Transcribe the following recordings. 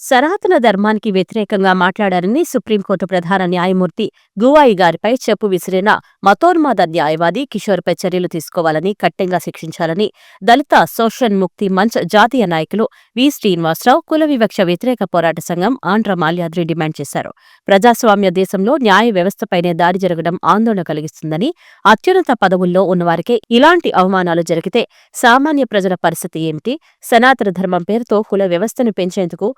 సనాతన ధర్మానికి వ్యతిరేకంగా మాట్లాడారని సుప్రీంకోర్టు ప్రధాన న్యాయమూర్తి గువాయి గారిపై చెప్పు విసిరిన మతోన్మాద న్యాయవాది కిషోర్పై చర్యలు తీసుకోవాలని కట్టంగా శిక్షించాలని దళిత సోషల్ ముక్తి మంచ్ జాతీయ నాయకులు వి. శ్రీనివాసరావు కుల వివక్ష వ్యతిరేక పోరాట సంఘం ఆంధ్ర మాల్యాద్రి డిమాండ్ చేశారు. ప్రజాస్వామ్య దేశంలో న్యాయ వ్యవస్థపైనే దాడి జరగడం ఆందోళన కలిగిస్తుందని అత్యున్నత పదవుల్లో ఉన్నవారికే ఇలాంటి అవమానాలు జరిగితే సామాన్య ప్రజల పరిస్థితి ఏమిటి? సనాతన ధర్మం పేరుతో కుల వ్యవస్థను పెంచేందుకు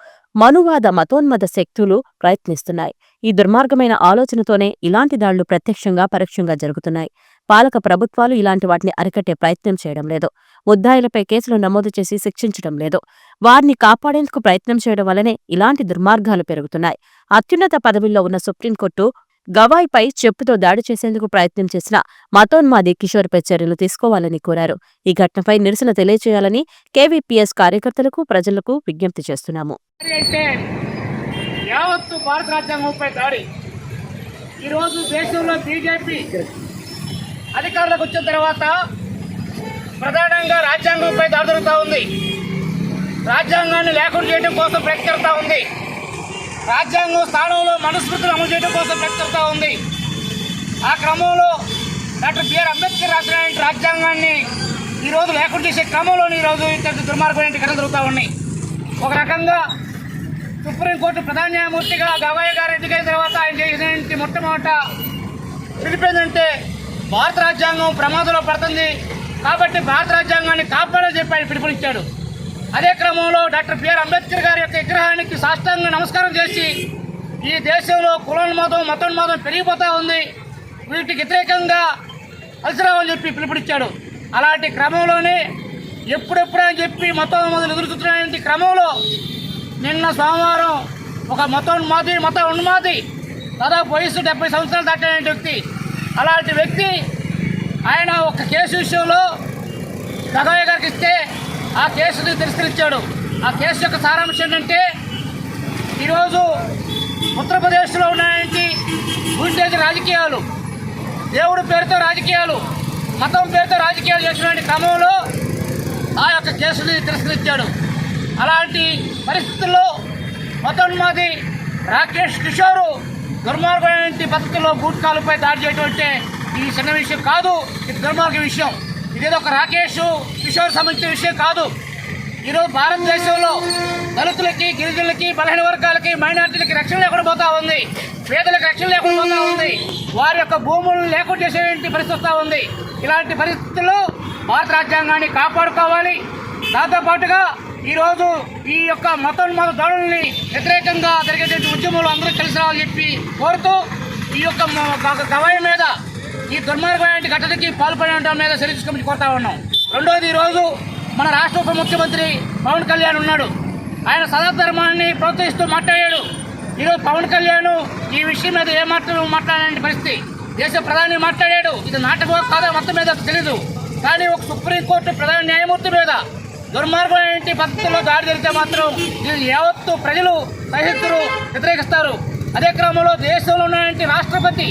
మనువాద మతోన్మద శక్తులు ప్రయత్నిస్తున్నాయి. ఈ దుర్మార్గమైన ఆలోచనతోనే ఇలాంటి దాడులు ప్రత్యక్షంగా పరోక్షంగా జరుగుతున్నాయి. పాలక ప్రభుత్వాలు ఇలాంటి వాటిని అరికట్టే ప్రయత్నం చేయడం లేదు. ముద్దాయిలపై కేసులు నమోదు చేసి శిక్షించడం లేదు. వారిని కాపాడేందుకు ప్రయత్నం చేయడం వల్లనే ఇలాంటి దుర్మార్గాలు పెరుగుతున్నాయి. అత్యున్నత పదవిలో ఉన్న సుప్రీంకోర్టు గవాయ్పై చెప్పుతో దాడి చేసేందుకు ప్రయత్నం చేసిన మతోన్మాది కిషోర్పై చర్యలు తీసుకోవాలని కోరారు. ఈ ఘటనపై నిరసన తెలియజేయాలని కేవీపీఎస్ కార్యకర్తలకు ప్రజలకు విజ్ఞప్తి చేస్తున్నాము. అంటే యావత్తు భారత రాజ్యాంగంపై దాడి. ఈరోజు దేశంలో బీజేపీ అధికారులకు వచ్చిన తర్వాత ప్రధానంగా రాజ్యాంగంపై దాడి జరుగుతూ ఉంది. రాజ్యాంగాన్ని లేకుండా చేయడం కోసం ప్రకటిస్తూ ఉంది. రాజ్యాంగం స్థానంలో మనుస్మృతులు అమలు చేయడం కోసం ప్రకటిస్తూ ఉంది. ఆ క్రమంలో డాక్టర్ బిఆర్ అంబేద్కర్ రాసిన రాజ్యాంగాన్ని ఈరోజు లేకుండా చేసే క్రమంలో ఈరోజు ఇంత దుర్మార్గమైన ఘటన జరుగుతూ ఉన్నాయి. ఒక రకంగా సుప్రీంకోర్టు ప్రధాన న్యాయమూర్తిగా గవాయి గారు ఎన్నికైన తర్వాత ఆయన చేసిన మొట్టమొదట పిలిపేందంటే భారత రాజ్యాంగం ప్రమాదంలో పడుతుంది కాబట్టి భారత రాజ్యాంగాన్ని కాపాడని చెప్పి ఆయన పిలుపునిచ్చాడు. అదే క్రమంలో డాక్టర్ బిఆర్ అంబేద్కర్ గారి యొక్క విగ్రహానికి సాష్టాంగ నమస్కారం చేసి ఈ దేశంలో కులోన్మాదం మతోన్మాదం పెరిగిపోతూ ఉంది. వీటికి వ్యతిరేకంగా అలసిరావని చెప్పి పిలుపునిచ్చాడు. అలాంటి క్రమంలోనే ఎప్పుడెప్పుడు అని చెప్పి మతోన్మాదం ఎదురుచుతున్నాయంటే క్రమంలో నిన్న సోమవారం ఒక మతోన్మాది మత ఉన్మాది దాదాపు వయసు డెబ్బై సంవత్సరాలు దాటిన వ్యక్తి అలాంటి వ్యక్తి ఆయన ఒక కేసు విషయంలో గగయ్య గారికి ఇస్తే ఆ కేసుని తిరస్కరించాడు? ఆ కేసు యొక్క సారాంశం ఏంటంటే ఈరోజు ఉత్తరప్రదేశ్లో ఉన్నటువంటి గుండేజ్ రాజకీయాలు దేవుడి పేరుతో రాజకీయాలు మతం పేరుతో రాజకీయాలు చేసినటువంటి క్రమంలో ఆ యొక్క కేసుని తిరస్కరించాడు. అలాంటి పరిస్థితుల్లో మతోన్మాది రాకేష్ కిషోరు దుర్మార్గమైన పద్ధతిలో బూట్కాలపై దాడి చేయడం అంటే ఇది చిన్న విషయం కాదు ఇది దుర్మార్గ విషయం. ఇదేదో ఒక రాకేష్ కిషోర్ సంబంధించిన విషయం కాదు. ఈరోజు భారతదేశంలో దళితులకి గిరిజనులకి బలహీన వర్గాలకి మైనార్టీలకి రక్షణ లేకుండా పోతా ఉంది. పేదలకు రక్షణ లేకుండా పోతా ఉంది. వారి యొక్క భూములను లేకుండా చేసేటువంటి పరిస్థితి వస్తూ ఉంది. ఇలాంటి పరిస్థితుల్లో భారత రాజ్యాంగాన్ని కాపాడుకోవాలి. దాంతోపాటుగా ఈరోజు ఈ యొక్క మతోన్మత దాడుల్ని వ్యతిరేకంగా జరిగేటువంటి ఉద్యమంలో అందరూ కలిసి రావాలని చెప్పి కోరుతూ ఈ యొక్క మ- గవాయి మీద ఈ దుర్మార్గమైన ఘటనకి పాల్పడడం మీద చర్య తీసుకోమని కోరుతా ఉన్నాం. రెండోది ఈరోజు మన రాష్ట్ర ఉప ముఖ్యమంత్రి పవన్ కళ్యాణ్ ఉన్నాడు. ఆయన సదాధర్మాన్ని ప్రోత్సహిస్తూ మాట్లాడాడు. ఈరోజు పవన్ కళ్యాణ్ ఈ విషయం మీద ఏమాత్రం మాట్లాడని పరిస్థితి. దేశ ప్రధాని మాట్లాడాడు. ఇది నాటకం కాదో? మొత్తం మీద తెలీదు. కానీ ఒక సుప్రీంకోర్టు ప్రధాన న్యాయమూర్తి మీద దుర్మార్గమైన పద్ధతిలో దాడి జరిగితే మాత్రం యావత్తు ప్రజలు సహితులు వ్యతిరేకిస్తారు. అదే క్రమంలో దేశంలో ఉన్నటువంటి రాష్ట్రపతి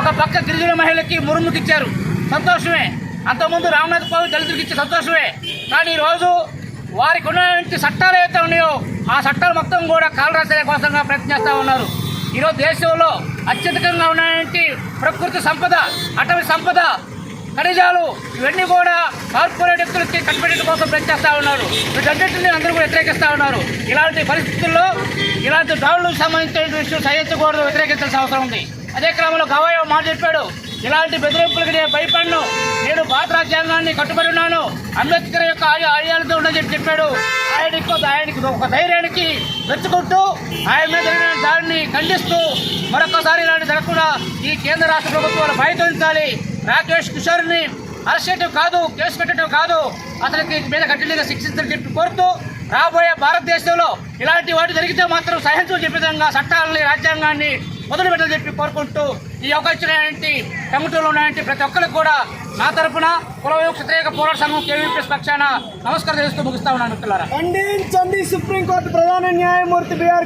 ఒక పక్క గిరిజన మహిళకి మురుముకిచ్చారు. సంతోషమే. అంతకుముందు రామ్నాథ్ కోవింద్ దళితులకు ఇచ్చే సంతోషమే. కానీ ఈరోజు వారికి ఉన్నటువంటి చట్టాలు ఏవైతే ఉన్నాయో ఆ చట్టాలు మొత్తం కూడా కాలరాశయ కోసంగా ప్రయత్నిస్తూ ఉన్నారు. ఈరోజు దేశంలో అత్యధికంగా ఉన్నటువంటి ప్రకృతి సంపద అటవీ సంపద ఖనిజాలు ఇవన్నీ కూడా కార్పొరేట్ వ్యక్తులకి కనిపెట్టడం కోసం ప్రయత్నిస్తూ ఉన్నారు. వీటన్నింటినీ అందరూ కూడా వ్యతిరేకిస్తూ ఉన్నారు. ఇలాంటి పరిస్థితుల్లో ఇలాంటి దాడులకు సంబంధించిన విషయం సహించకూడదు వ్యతిరేకించాల్సిన అవసరం ఉంది. అదే క్రమంలో గవాయ మాట చెప్పాడు. ఇలాంటి బెదిరింపులకి నేను భయపడను. నేను భారత రాజ్యాంగాన్ని కట్టుబడి ఉన్నాను. అంబేద్కర్ యొక్క ఆయాలతో ఉండని చెప్పి చెప్పాడు. ఆయనకు ఆయనకి ఒక ధైర్యానికి మెచ్చుకుంటూ ఆయన మీద దాన్ని ఖండిస్తూ మరొకసారి ఇలాంటి జరగకుండా ఈ కేంద్ర రాష్ట్ర ప్రభుత్వాలు బయటించాలి రాకేష్ కిషోర్ని అరెస్ట్ చేయటం కాదు కేసు పెట్టడం కాదు. అతనికి మీద కఠినంగా శిక్షించని చెప్పి కోరుతూ రాబోయే భారతదేశంలో ఇలాంటి వాటి జరిగితే మాత్రం సహించు చెప్పే విధంగా చట్టాలని రాజ్యాంగాన్ని మొదలుపెట్టాలని చెప్పి కోరుకుంటూ ఈ అవకాశం కమిటీలో ఉన్నటువంటి ప్రతి ఒక్కరికి కూడా నా తరపున కుల క్షత్రియ పోరాట సంఘం కేవీపీఎస్ పక్షాన నమస్కారం చేస్తూ ముగిస్తా ఉన్నాను మిత్రులారా. సుప్రీంకోర్టు ప్రధాన న్యాయమూర్తి బిఆర్